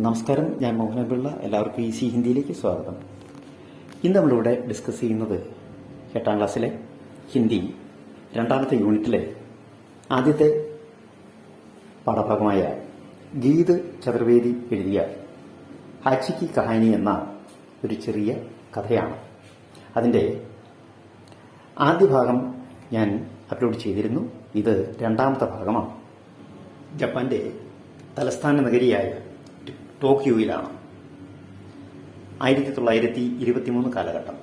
നമസ്കാരം ഞാൻ മോഹന പിള്ള. എല്ലാവർക്കും ഈ സി ഹിന്ദിയിലേക്ക് സ്വാഗതം. ഇന്ന് നമ്മളിവിടെ ഡിസ്കസ് ചെയ്യുന്നത് എട്ടാം ക്ലാസ്സിലെ ഹിന്ദി രണ്ടാമത്തെ യൂണിറ്റിലെ ആദ്യത്തെ പാഠഭാഗമായ ഗീത് ചതുർവേദി എഴുതിയ ഹാച്ചിക്കി കഹാനി എന്ന ഒരു ചെറിയ കഥയാണ്. അതിന്റെ ആദ്യ ഭാഗം ഞാൻ അപ്ലോഡ് ചെയ്തിരുന്നു. ഇത് രണ്ടാമത്തെ ഭാഗമാണ്. ജപ്പാന്റെ തലസ്ഥാന നഗരിയായ ടോക്കിയോയിലാണ്. ആയിരത്തി തൊള്ളായിരത്തി ഇരുപത്തിമൂന്ന് കാലഘട്ടം.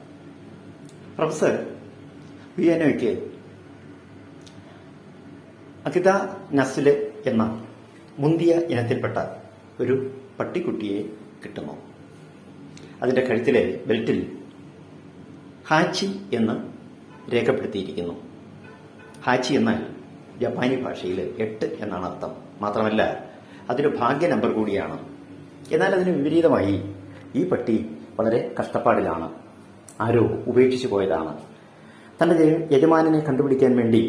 പ്രൊഫസർ വിയനോയ്ക്ക് അകിത നസ്ല് എന്ന മുന്തിയ ഇനത്തിൽപ്പെട്ട ഒരു പട്ടിക്കുട്ടിയെ കിട്ടുന്നു. അതിന്റെ കഴുത്തിലെ ബെൽറ്റിൽ ഹാച്ചി എന്ന് രേഖപ്പെടുത്തിയിരിക്കുന്നു. ഹാച്ചി എന്നാൽ ജപ്പാനി ഭാഷയിൽ എട്ട് എന്നാണ് അർത്ഥം. മാത്രമല്ല അതൊരു ഭാഗ്യ നമ്പർ കൂടിയാണ് എന്നാൽ അതിന് വിപരീതമായി ഈ പട്ടി വളരെ കഷ്ടപ്പാടിലാണ്. ആരോ ഉപേക്ഷിച്ചു പോയതാണ്. യജമാനെ യജമാനനെ കണ്ടുപിടിക്കാൻ വേണ്ടി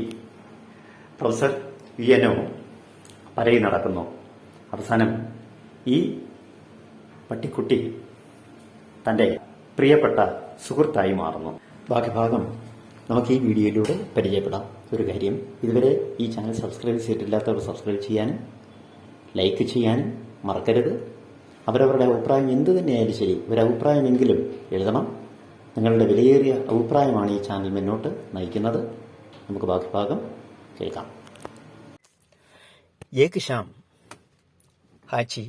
പ്രൊഫസർ വിയനോ പരയി നടക്കുന്നു. അവസാനം ഈ പട്ടിക്കുട്ടി തന്റെ പ്രിയപ്പെട്ട സുഹൃത്തായി മാറുന്നു. ബാക്കി ഭാഗം നമുക്ക് ഈ വീഡിയോയിലൂടെ പരിചയപ്പെടാം. ഒരു കാര്യം ഇതുവരെ ഈ ചാനൽ സബ്സ്ക്രൈബ് ചെയ്തിട്ടില്ലാത്തവർ സബ്സ്ക്രൈബ് ചെയ്യാനും ലൈക്ക് ചെയ്യാനും മറക്കരുത്. അവരവരുടെ അഭിപ്രായം എന്ത് തന്നെയായാലും ശരി ഒരു അഭിപ്രായമെങ്കിലും എഴുതണം നിങ്ങളുടെ വിലയേറിയ അഭിപ്രായമാണ് ഈ ചാനൽ മുന്നോട്ട് നയിക്കുന്നത് നമുക്ക് ബാക്കി ഭാഗം കേൾക്കാം एक शाम ഹാച്ചി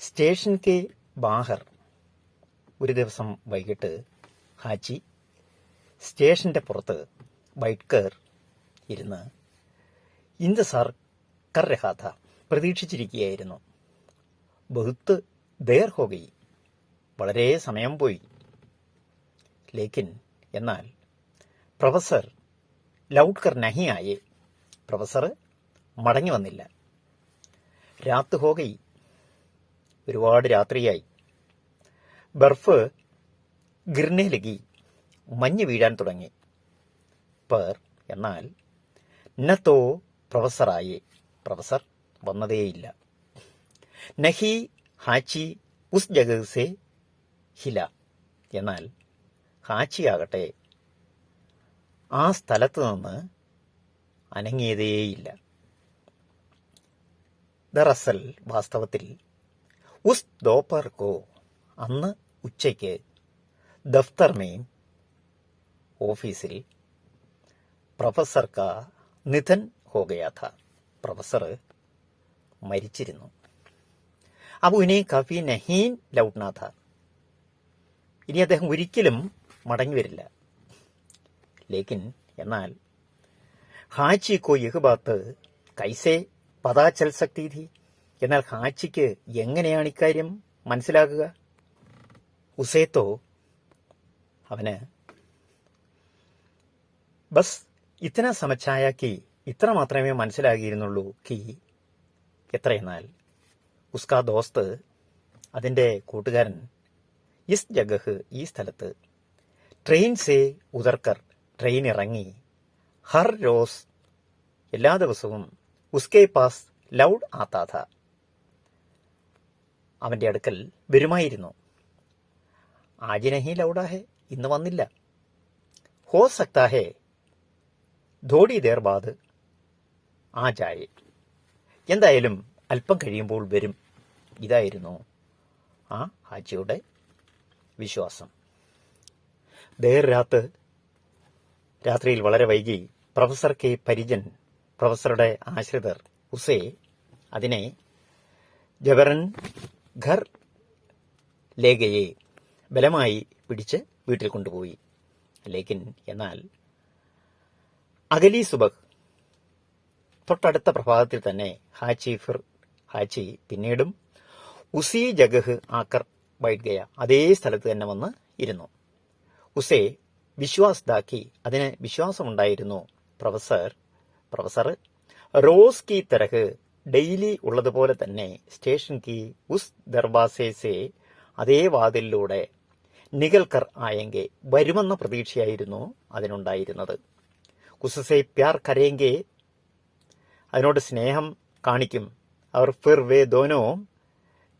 സ്റ്റേഷൻ കെ ബാഹർ ഒരു ദിവസം വൈകിട്ട് ഹാച്ചി സ്റ്റേഷന്റെ പുറത്ത് ബൈറ്റ്കർ ഇരുന്ന് ഇന്തസാർ കർ രഹാഥ പ്രതീക്ഷിച്ചിരിക്കുകയായിരുന്നു ബഹുത്ത് ദേർ ഹോഗയി വളരെ സമയം പോയി. ലേക്കിൻ എന്നാൽ പ്രൊഫസർ ലൗഡ്കർ നഹി ആയേ പ്രൊഫസർ മടങ്ങി വന്നില്ല. രാത്ത് ഹോഗയി ഒരുപാട് രാത്രിയായി. ബർഫ് ഗിർനെ ലഗി മഞ്ഞ് വീഴാൻ തുടങ്ങി. പർ എന്നാൽ നത്തോ പ്രൊഫസറായേ. പ്രൊഫസർ വന്നതേയില്ല. നഹി ഹാച്ചി ഉസ് ജഗസെ ഹില. എന്നാൽ ഹാച്ചിയാകട്ടെ ആ സ്ഥലത്ത് നിന്ന് അനങ്ങിയതേയില്ല. ദറസൽ വാസ്തവത്തിൽ ഉസ് ദോപ്പർ കോ അന്ന് ഉച്ചയ്ക്ക് ദഫ്തർ മെയിൻ ഓഫീസിൽ പ്രൊഫസർ കാ നിധൻ ഹോഗയാഥ പ്രൊഫസർ മരിച്ചിരുന്നു. അപ്പൊ ഇനി കഫി നഹീൻ ലൗട്ട്നാഥ ഇനി അദ്ദേഹം ഒരിക്കലും മടങ്ങി വരില്ല. ലേക്കിൻ എന്നാൽ ഹാച്ചി കോ യഹ് ബാത്ത് കൈസേ പതാ ചൽ സക്തി ഥി എന്നാൽ ഹാച്ചിക്ക് എങ്ങനെയാണ് ഇക്കാര്യം മനസ്സിലാകുക? ഉസേത്തോ അവന് ബസ് ഇത്തന സമച്ചായാക്കി ഇത്ര മാത്രമേ മനസ്സിലാകിയിരുന്നുള്ളൂ കി. എത്രയെന്നാൽ ഉസ്കാ ദോസ്ത് അതിന്റെ കൂട്ടുകാരൻ ഇസ് ജഗഹ് ഈ സ്ഥലത്ത്. ട്രെയിൻ സേ ഉദർക്കർ ട്രെയിൻ ഇറങ്ങി. ഹർ റോസ് എല്ലാ ദിവസവും ഉസ്കെ പാസ് ലൗഡ് ആത്താഥ അവന്റെ അടുക്കൽ വരുമായിരുന്നു. ആജിനഹി നഹി ലൗഡാ ഹെ ഇന്ന് വന്നില്ല. ഹോ സക്താഹെ ധോഡി ദേർബാദ് ദേർ ബാദ് ആ ജായെ എന്തായാലും അല്പം കഴിയുമ്പോൾ വരും. ഇതായിരുന്നു ആ ഹാജിയുടെ വിശ്വാസം. ദേർ രാത്ത് രാത്രിയിൽ വളരെ വൈകി പ്രൊഫസർ കെ പരിജൻ പ്രൊഫസറുടെ ആശ്രിതർ ഉസേ അതിനെ ജബറൻ ഘർ ലേഖയെ ബലമായി പിടിച്ച് വീട്ടിൽ കൊണ്ടുപോയി. ലേക്കിൻ എന്നാൽ അഗലി സുബഹ് തൊട്ടടുത്ത പ്രഭാതത്തിൽ തന്നെ ഹാജി ഫിർ ഹാച്ചി പിന്നീടും ഉസി ജഗഹ് ആക്കർ വൈറ്റ് ഗയ അതേ സ്ഥലത്ത് തന്നെ വന്ന് ഇരുന്നു. ഉസേ വിശ്വാസ് ദാക്കി അതിന് വിശ്വാസമുണ്ടായിരുന്നു. പ്രൊഫസർ പ്രൊഫസർ റോസ് കി തരഹ് ഡെയിലി ഉള്ളതുപോലെ തന്നെ സ്റ്റേഷൻ കി ഉസ് ദർവാസേ സേ അതേ വാതിലിലൂടെ നികൽക്കർ ആയെങ്കിൽ വരുമെന്ന പ്രതീക്ഷയായിരുന്നു അതിനുണ്ടായിരുന്നത്. കുസസെ പ്യാർ കരയെങ്കിൽ അതിനോട് സ്നേഹം കാണിക്കും. അവർ ഫിർ വേ ദോനോ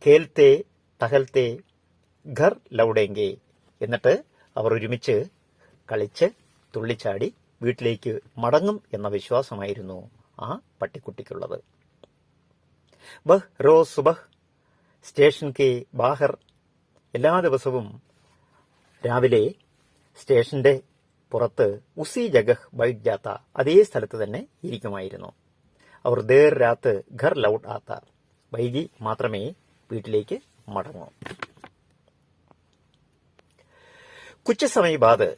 കേൽത്തെ തഹൽത്തെ ഘർ ലൗഡേങ്കെ എന്നിട്ട് അവർ ഒരുമിച്ച് കളിച്ച് തുള്ളിച്ചാടി വീട്ടിലേക്ക് മടങ്ങും എന്ന വിശ്വാസമായിരുന്നു ആ പട്ടിക്കുട്ടിക്കുള്ളത്. ബഹ് റോ സുബഹ് സ്റ്റേഷൻ കെ ബാഹർ എല്ലാ ദിവസവും രാവിലെ സ്റ്റേഷന്റെ പുറത്ത് ഉസി ജഗഹ് ബൈറ്റ് ജാത്ത അതേ സ്ഥലത്ത് തന്നെ ഇരിക്കുമായിരുന്നു. അവർ ദേർ രാത്ത് ഘർ ലൗട്ട് ആത്ത വൈകി മാത്രമേ വീട്ടിലേക്ക് മടങ്ങൂ. കുച്ച സമയ ബാദ്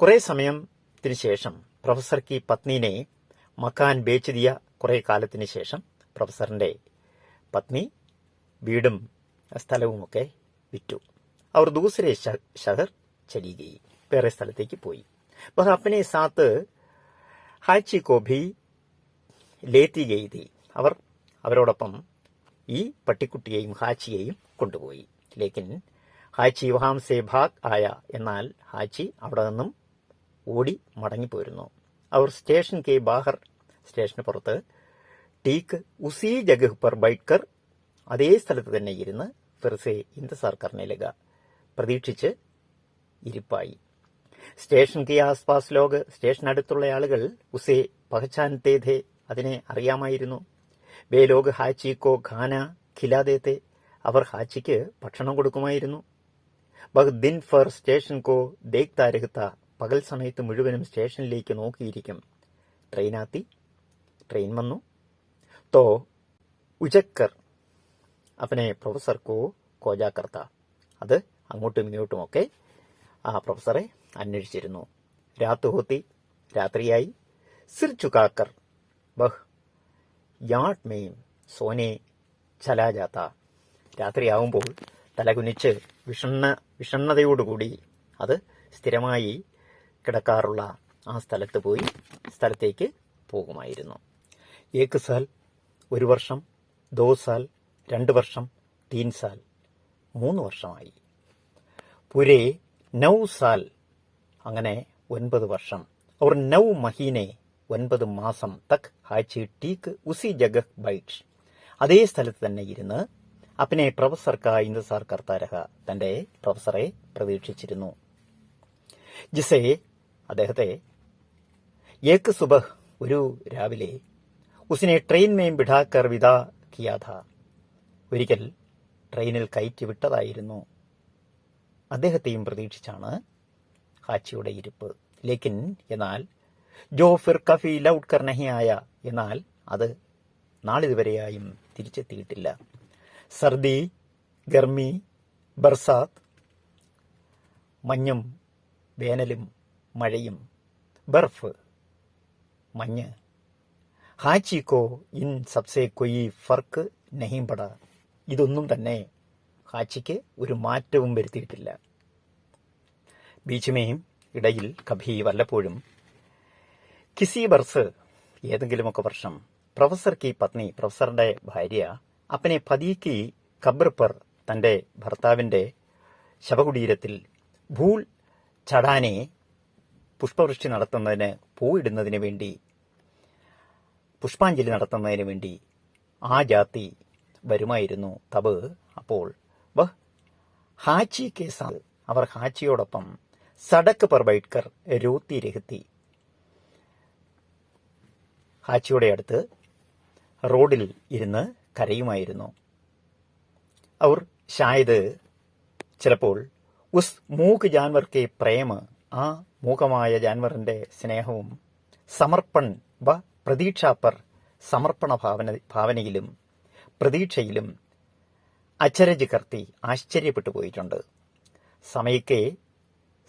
കുറെ സമയത്തിന് ശേഷം പ്രൊഫസർ കി പത്നിനെ മക്കാൻ ബേച്ചിതിയ കുറെ കാലത്തിന് ശേഷം പ്രൊഫസറിന്റെ പത്നി വീടും സ്ഥലവുമൊക്കെ വിറ്റു. അവർ ദൂസരെ ഷഹർ ചലിയുകയും വേറെ സ്ഥലത്തേക്ക് പോയി. അപ്പോൾ അപ്പനെ സാത്ത് ഹാച്ചി കോഭി ലേത്തി ഗയി തി അവർ അവരോടൊപ്പം ഈ പട്ടിക്കുട്ടിയെയും ഹാച്ചിയെയും കൊണ്ടുപോയി. ലേക്കിൻ ഹാച്ചി വഹാം സെ ഭാഗ് ആയ എന്നാൽ ഹാച്ചി അവിടെ നിന്നും ഓടി മടങ്ങിപ്പോയിരുന്നു അവർ സ്റ്റേഷൻ കെ ബാഹർ സ്റ്റേഷന് പുറത്ത് ടീക്ക് ഉസി ജഗഹ് പർ ബൈക്കർ അതേ സ്ഥലത്ത് തന്നെ ഇരുന്ന് ഫിർസെ ഇന്തസാർ ലഗ പ്രതീക്ഷിച്ച് ഇരിപ്പായി. സ്റ്റേഷൻ കെ ആസ്പാസ് ലോക് സ്റ്റേഷനടുത്തുള്ള ആളുകൾ ഉസേ പഹച്ചാൻ ഥേ അതിനെ അറിയാമായിരുന്നു. ബേലോഗ് ഹാച്ചിക്കോ ഖാന ഖിലാദേത്തെ അവർ ഹാച്ചിക്ക് ഭക്ഷണം കൊടുക്കുമായിരുന്നു. ബഹ്ദിൻ ഫർ സ്റ്റേഷൻ കോ ദേഖ് രഹത്ത പകൽ സമയത്ത് മുഴുവനും സ്റ്റേഷനിലേക്ക് നോക്കിയിരിക്കും. ട്രെയിനാത്തി ട്രെയിൻ വന്നു. തോ ഉജക്കർ അവനെ പ്രൊഫസർ കോ കോജാക്കർത്ത. അത് അങ്ങോട്ടും ഇങ്ങോട്ടുമൊക്കെ ആ പ്രൊഫസറെ അന്വേഷിച്ചിരുന്നു. രാത്തു ഹോത്തി രാത്രിയായി. സിർ ചുക്കാക്കർ ബഹ്. മേം സോനെ ചലാജാത്ത രാത്രിയാവുമ്പോൾ തലകുനിച്ച് വിഷണ്ണ വിഷണ്ണതയോടുകൂടി അത് സ്ഥിരമായി കിടക്കാറുള്ള ആ സ്ഥലത്ത് പോയി സ്ഥലത്തേക്ക് പോകുമായിരുന്നു. ഏക്ക് സാൽ ഒരു വർഷം ദോ സാൽ രണ്ട് വർഷം തീൻ സാൽ മൂന്ന് വർഷമായി. പുരേ നൗ സാൽ അങ്ങനെ ഒൻപത് വർഷം. അവർ നൗ മഹീനെ ഒൻപത് മാസം തക് ഹാച്ചി ടീക്ക് ഉസി ജഗഹ് ബൈറ്റ്. അതേ സ്ഥലത്ത് തന്നെ ഇരുന്ന് അപ്പനെ പ്രൊഫസർക്ക ഇന്ദസാർ കർത്താരഹ തന്റെ പ്രൊഫസറെ പ്രതീക്ഷിച്ചിരുന്നു. ജിസെ അദ്ദേഹത്തെ ഏക്ക് സുബഹ് ഒരു രാവിലെ. ഉസിനെ ട്രെയിൻ മേം ബിഡാക്കർ വിതാ കിയാഥ. ഒരിക്കൽ ട്രെയിനിൽ കയറ്റി വിട്ടതായിരുന്നു. അദ്ദേഹത്തെയും പ്രതീക്ഷിച്ചാണ് ഹാച്ചിയുടെ ഇരിപ്പ്. ലേക്കിൻ എന്നാൽ ജോ ഫിർ കഫി ലൌട്ട് കർ നഹി ആയ. എന്നാൽ അത് നാളിതുവരെയായും തിരിച്ചെത്തിയിട്ടില്ല. സർദി ഗർമി ബർസാത്ത് മഞ്ഞും വേനലും മഴയും ബർഫ് മഞ്ഞ്. ഹാച്ചിക്കോ ഇൻ സബ്സെ കൊയി ഫർക്ക് നെഹിംപട. പട ഇതൊന്നും തന്നെ ഹാച്ചിക്ക് ഒരു മാറ്റവും വരുത്തിയിട്ടില്ല. ബീച്ചുമേയും ഇടയിൽ കഭി വല്ലപ്പോഴും കിസി ബർസ് ഏതെങ്കിലുമൊക്കെ വർഷം പ്രൊഫസർ കി പത്നി പ്രൊഫസറിന്റെ ഭാര്യ അപ്പനെ പതിക്ക് പർ തന്റെ ഭർത്താവിന്റെ ശവകുടീരത്തിൽ ഭൂൾ ചടാനെ പുഷ്പവൃഷ്ടി നടത്തുന്നതിന് പൂവിടുന്നതിന് വേണ്ടി പുഷ്പാഞ്ജലി നടത്തുന്നതിന് വേണ്ടി ആ ജാതി വരുമായിരുന്നു. തബ് അപ്പോൾ ഹാച്ചി കേസാൽ. അവർ ഹാച്ചിയോടൊപ്പം സടക്ക് പർ ബൈറ്റ്കർ രോത്തി രഹത്തി. ഹാച്ചിയുടെ അടുത്ത് റോഡിൽ ഇരുന്ന് കരയുമായിരുന്നു. അവർ ഷായത് ചിലപ്പോൾ ഉസ് മൂക്ക് ജാൻവർക്ക് പ്രേമ ആ മൂകമായ ജാൻവറിന്റെ സ്നേഹവും സമർപ്പൺ വ പ്രതീക്ഷാപ്പർ സമർപ്പണ ഭാവന ഭാവനയിലും പ്രതീക്ഷയിലും അച്ചരജ് കർത്തി ആശ്ചര്യപ്പെട്ടു പോയിട്ടുണ്ട് സമയക്കെ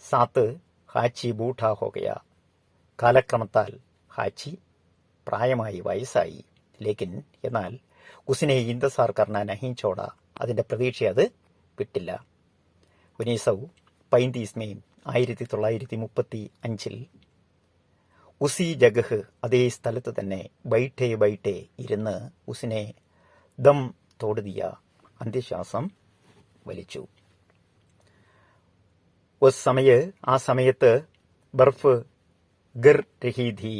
സാത്ത് ഹാച്ചി ബൂട്ടാ ഹോകയ. കാലക്രമത്താൽ ഹാച്ചി പ്രായമായി വയസ്സായി. ലേക്കിൻ എന്നാൽ ഉസിനെ ഇന്ദസാർ കർണ നഹീം ചോട അതിന്റെ പ്രതീക്ഷ അത് വിട്ടില്ല. ഉനീസൗ പൈന്തീസ് മെയ് ആയിരത്തി തൊള്ളായിരത്തി മുപ്പത്തി അഞ്ചിൽ ഉസി ജഗഹ് അതേ സ്ഥലത്ത് തന്നെ ബൈഠേ ബൈഠേ ഇരുന്ന് ഉസിനെ ദം തോടുതിയ അന്ത്യശ്വാസം വലിച്ചു. സമയ ആ സമയത്ത് ബർഫ് ഗർ രഹീധി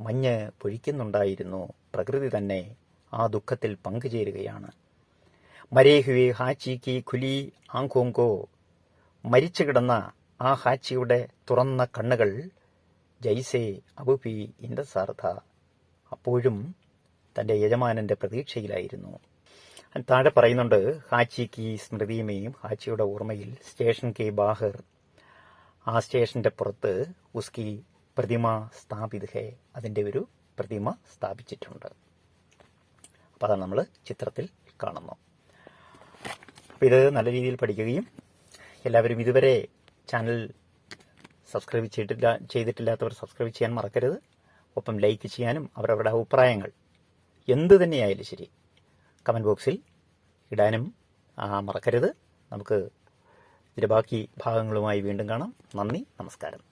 മഞ്ഞ് പൊഴിക്കുന്നുണ്ടായിരുന്നു പ്രകൃതി തന്നെ ആ ദുഃഖത്തിൽ പങ്കുചേരുകയാണ്. മരേഹുവെ ഹാച്ചി കി ഖുലി ആങ്കോങ്കോ. മരിച്ചു കിടന്ന ആ ഹാച്ചിയുടെ തുറന്ന കണ്ണുകൾ ജൈസേ അബുപി ഇൻഡസാർഥ അപ്പോഴും തന്റെ യജമാനന്റെ പ്രതീക്ഷയിലായിരുന്നു. താഴെ പറയുന്നുണ്ട് ഹാച്ചി കി സ്മൃതിയുമേയും ഹാച്ചിയുടെ ഓർമ്മയിൽ സ്റ്റേഷൻ കെ ബാഹർ. ആ സ്റ്റേഷന്റെ പുറത്ത് ഉസ്കി പ്രതിമ സ്ഥാപിത് ഹേ അതിന്റെ ഒരു പ്രതിമ സ്ഥാപിച്ചിട്ടുണ്ട്. അപ്പോൾ അതാണ് നമ്മൾ ചിത്രത്തിൽ കാണുന്നു. അപ്പോൾ ഇത് നല്ല രീതിയിൽ പഠിക്കുകയും എല്ലാവരും ഇതുവരെ ചാനൽ സബ്സ്ക്രൈബ് ചെയ്തിട്ടില്ല ചെയ്തിട്ടില്ലാത്തവർ സബ്സ്ക്രൈബ് ചെയ്യാൻ മറക്കരുത്. ഒപ്പം ലൈക്ക് ചെയ്യാനും അവരവരുടെ അഭിപ്രായങ്ങൾ എന്ത് തന്നെയായാലും ശരി കമന്റ് ബോക്സിൽ ഇടാനും മറക്കരുത്. നമുക്ക് ഇതിന്റെ ബാക്കി ഭാഗങ്ങളുമായി വീണ്ടും കാണാം. നന്ദി നമസ്കാരം.